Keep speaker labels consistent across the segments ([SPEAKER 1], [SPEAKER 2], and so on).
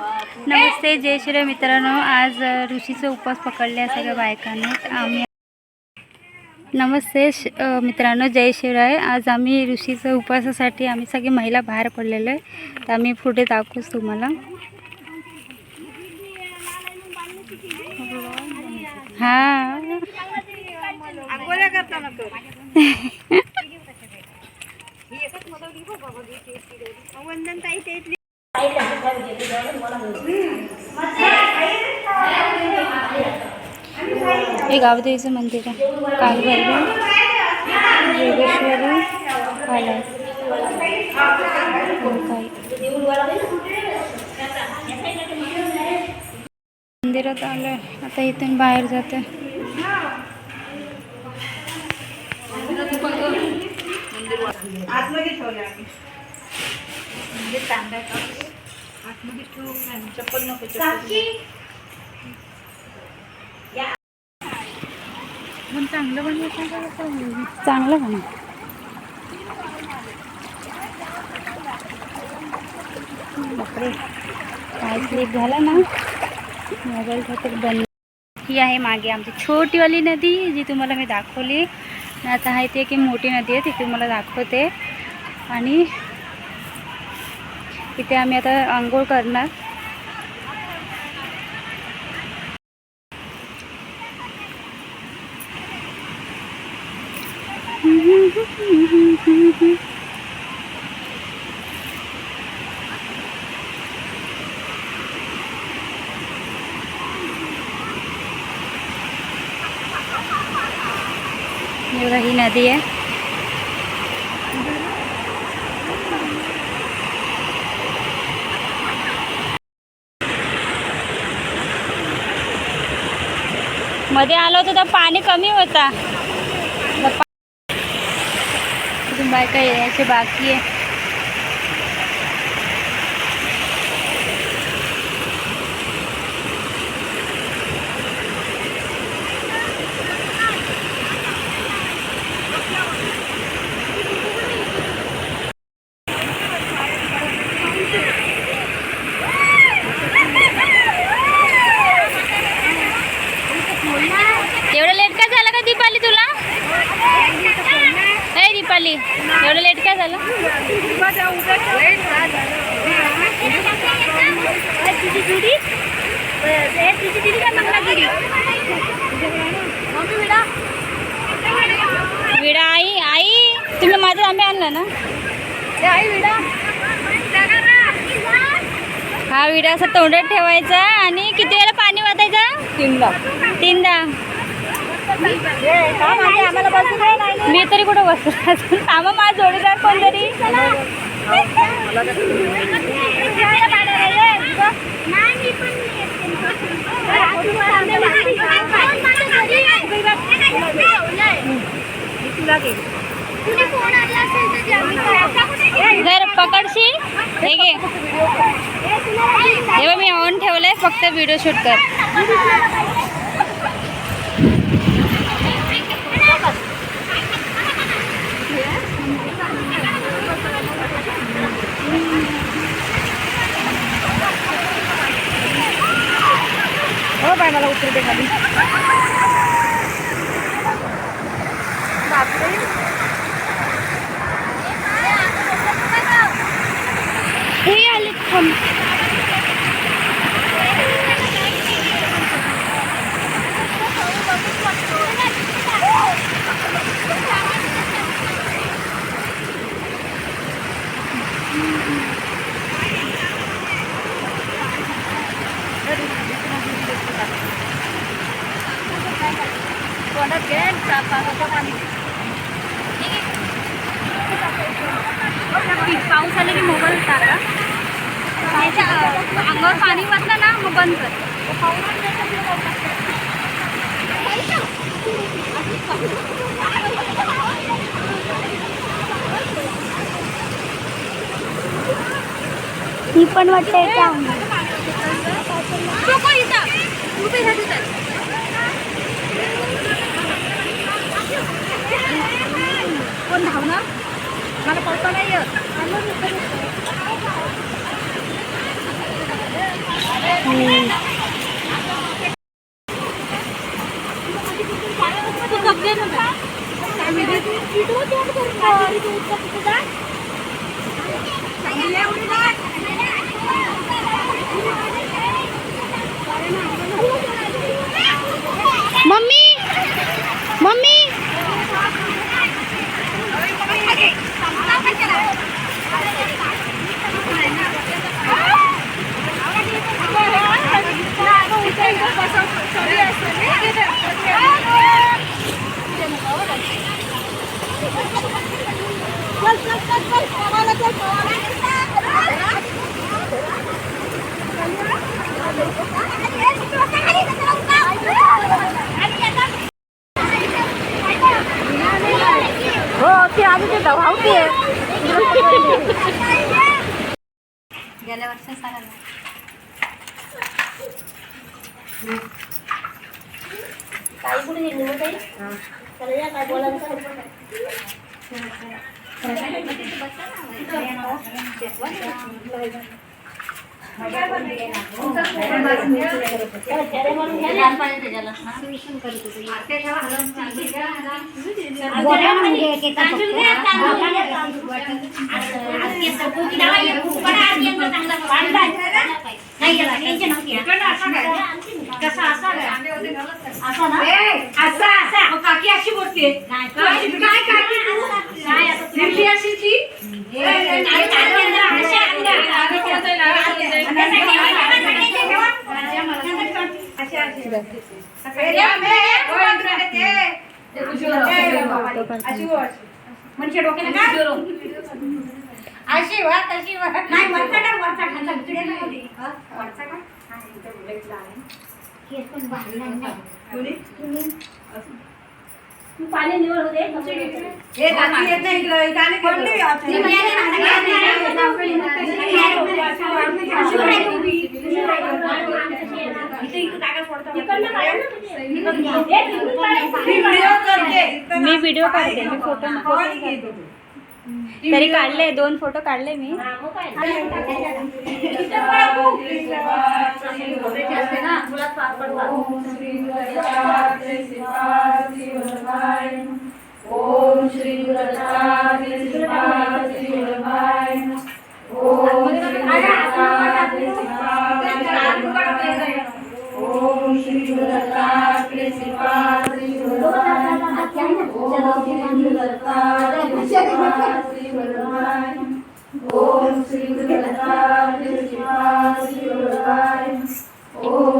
[SPEAKER 1] नमस्ते जय श्री मित्रांनो. आज ऋषीचा उपवास पकडले आहे सगळ्या बायकांनी. आम्ही नमस्ते श मित्रांनो जय शिवराय आज आम्ही ऋषीच्या उपवासासाठी आम्ही सगळी महिला बाहेर पडलेलो आहे. तर आम्ही पुढे दाखवूच तुम्हाला. हां. हे गावदेवीचं मंदिर आहे कालभैरव। योगेश्वरी आलाय आलोय आता इथून बाहेर जाते
[SPEAKER 2] आतमध्ये आतमध्ये ठेवू नाही, चप्पल नको चप्पल
[SPEAKER 1] पण चांगलं बनवत चांगलं बनव. बापरे काय क्लिक झाला ना? मोबाईलचा तर बंद. ही आहे मागे आमची छोटीवाली नदी जी तुम्हाला मी दाखवली. आता आहे ती की मोठी नदी आहे ती तुम्हाला दाखवते. आणि इथे आम्ही आता आंघोळ करणार ही। नदी आहे मध्ये आलो होतो तर पाणी कमी होता. पा- अजून बायका यायचे बाकी आहे? विडा. आई आई तुम्ही माझं आंबे आणलं ना? हा विडा. असा तोंडात ठेवायचा आणि किती वेळा पाणी वाटायचं
[SPEAKER 2] तीनदा.
[SPEAKER 1] तीनदा.
[SPEAKER 2] बसू
[SPEAKER 1] मी तरी कुठं बसतो अजून थांबा माझा जोडीदार कोण तरी जर पकडशी. हे घे. तेव्हा मी ऑन ठेवलंय फक्त व्हिडिओ शूट कर.
[SPEAKER 2] हो बाय मला उतरते खाली.
[SPEAKER 1] हे आले थांब
[SPEAKER 2] तोंडात घे पावसाचं पाणी
[SPEAKER 1] पाऊस आले की मोबाईल टाका त्याच्या अंगावर वाचलं ना मग बंद कर. ही पण वाटते
[SPEAKER 2] कोण धावणार? मला पळता नाही 嗯
[SPEAKER 3] ताई कुठे
[SPEAKER 4] गेली मग ताई चला या
[SPEAKER 3] काय बोलायला नाही
[SPEAKER 4] काकी अशी बोलते काय काकी तू दिंडी अशी ती म्हणजे डोक्याला काय अशी वा तशी वा नाही वरचा वरचा खाल्ला तुझ्या नाही वरचा का
[SPEAKER 3] पाणी निवड होते
[SPEAKER 4] हे काकी येत नाही इकडं, कोणती?
[SPEAKER 3] मी व्हिडिओ काढते मी फोटो. तरी काढले दोन फोटो काढले मी.
[SPEAKER 4] ओम श्री गुरुदेव श्रीपाद श्री वल्लभाय ओम श्री ओम श्री ओम श्री ओम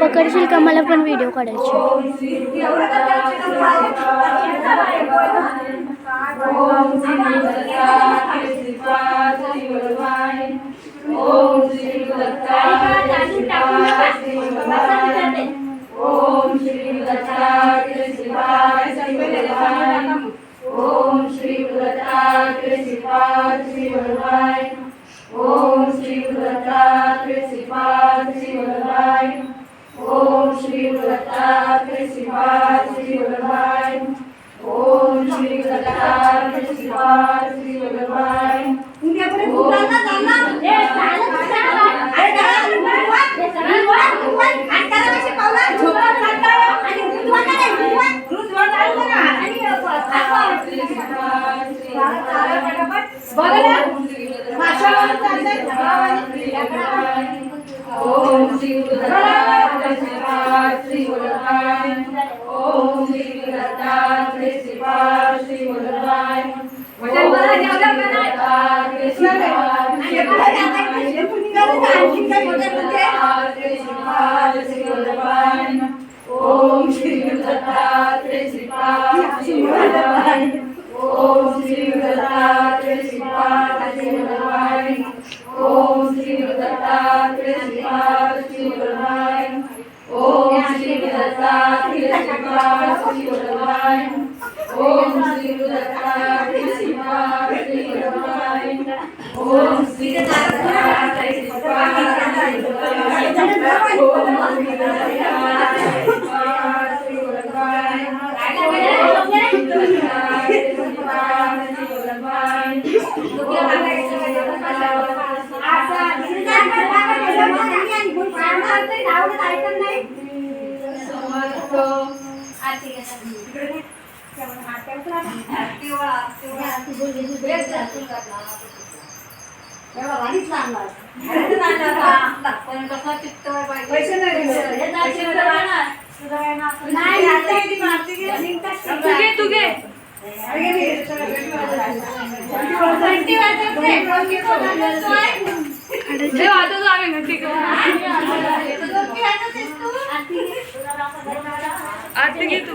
[SPEAKER 3] पकडशील का? मला पण व्हिडिओ काढायचे.
[SPEAKER 4] ओम श्री ओम श्री ओम श्री श्री ओम श्री ओम श्री श्री वल्लभाय ओम श्री श्रीपाद श्री वल्लभाय ओम श्री दत्तात्रेय श्रीपाद श्री वल्लभाय ओम Shri Dattatreya Shripad Shri Vallabhbhai
[SPEAKER 5] Om Sri Padme Hari. Om Sri Padme Hari. कसं आरती
[SPEAKER 4] पण नाही तुगे तुगे आम्ही घटी gitu.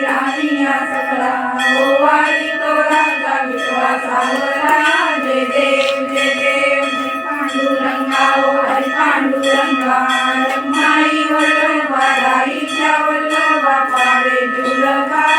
[SPEAKER 4] राणी सकला ओवाळी तोडाचा विश्वासा जय देव जय देव पांडुरंगा ओ हरी पांडुरंगा रमाई वल्लभा राईच्या वल्लभा पावे जुलभा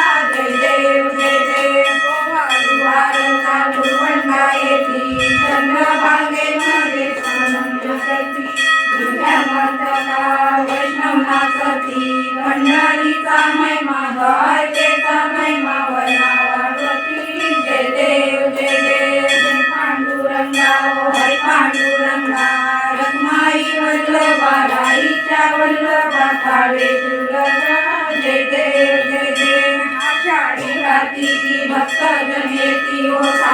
[SPEAKER 4] Tegnem hé ki hozzá.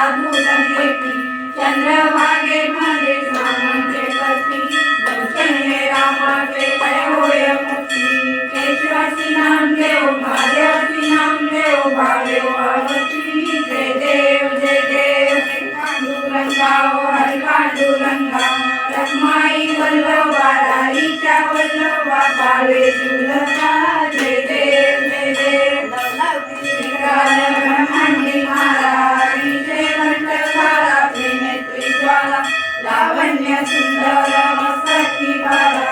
[SPEAKER 4] ലാവണ്യ സുന്ദര വസതി പര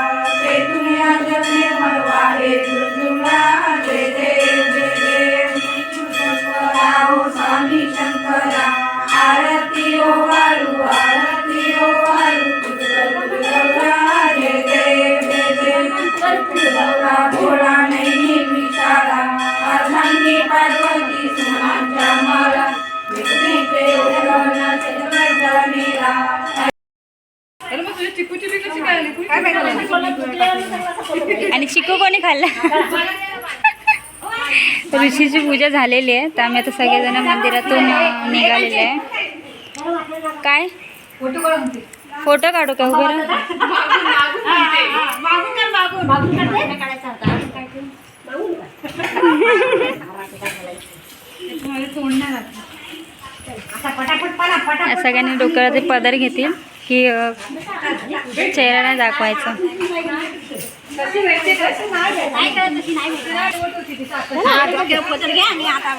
[SPEAKER 4] आणि शिको कोणी
[SPEAKER 1] खाल्ला? ऋषीची पूजा झालेली आहे तर आम्ही आता सगळेजण मंदिरातून निघालेले आहे. काय?
[SPEAKER 3] फोटो
[SPEAKER 1] काढू का?
[SPEAKER 3] बरं
[SPEAKER 1] सगळ्यांनी डोक्याला ते पदर घेतील. की चेहरा नाही दाखवायचा.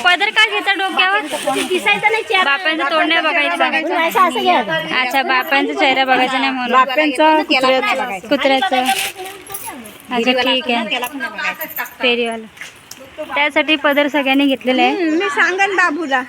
[SPEAKER 3] पदर
[SPEAKER 1] का घेता डोक्यावर?
[SPEAKER 3] दिसायचं नाही चेहरा.
[SPEAKER 1] बापांचं तोंड नाही बघायचं. अच्छा बापांचा चेहरा बघायचा नाही म्हणून.
[SPEAKER 3] कुत्र्याचं.
[SPEAKER 1] कुत्र्याचं. अच्छा ठीक आहे. फेरीवाला. त्यासाठी पदर सगळ्यांनी घेतलेला आहे.
[SPEAKER 3] मी सांगन बाबूला.